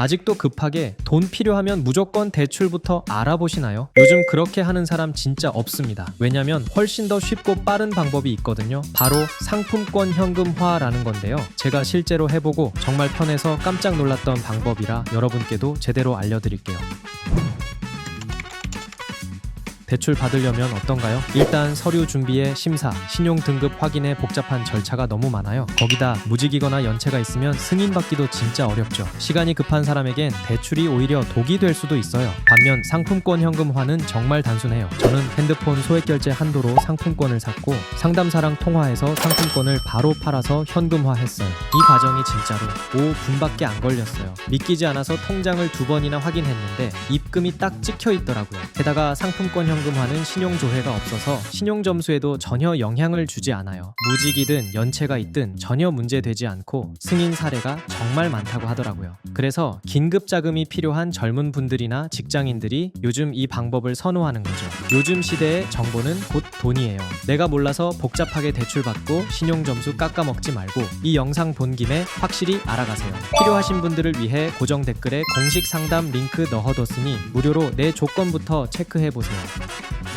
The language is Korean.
아직도 급하게 돈 필요하면 무조건 대출부터 알아보시나요? 요즘 그렇게 하는 사람 진짜 없습니다. 왜냐면 훨씬 더 쉽고 빠른 방법이 있거든요. 바로 상품권 현금화라는 건데요. 제가 실제로 해보고 정말 편해서 깜짝 놀랐던 방법이라 여러분께도 제대로 알려드릴게요. 대출 받으려면 어떤가요? 일단 서류 준비에 심사, 신용 등급 확인에 복잡한 절차가 너무 많아요. 거기다 무직이거나 연체가 있으면 승인받기도 진짜 어렵죠. 시간이 급한 사람에겐 대출이 오히려 독이 될 수도 있어요. 반면 상품권 현금화는 정말 단순해요. 저는 핸드폰 소액 결제 한도로 상품권을 샀고 상담사랑 통화해서 상품권을 바로 팔아서 현금화했어요. 이 과정이 진짜로 5분밖에 안 걸렸어요. 믿기지 않아서 통장을 두 번이나 확인했는데 입금이 딱 찍혀 있더라고요. 게다가 상품권 현금 화는 신용 조회가 없어서 신용 점수에도 전혀 영향을 주지 않아요. 무직이든 연체가 있든 전혀 문제되지 않고 승인 사례가 정말 많다고 하더라고요. 그래서 긴급 자금이 필요한 젊은 분들이나 직장인들이 요즘 이 방법을 선호하는 거죠. 요즘 시대의 정보는 곧 돈이에요. 내가 몰라서 복잡하게 대출 받고 신용 점수 깎아먹지 말고 이 영상 본 김에 확실히 알아가세요. 필요하신 분들을 위해 고정 댓글에 공식 상담 링크 넣어뒀으니 무료로 내 조건부터 체크해 보세요. Thank you.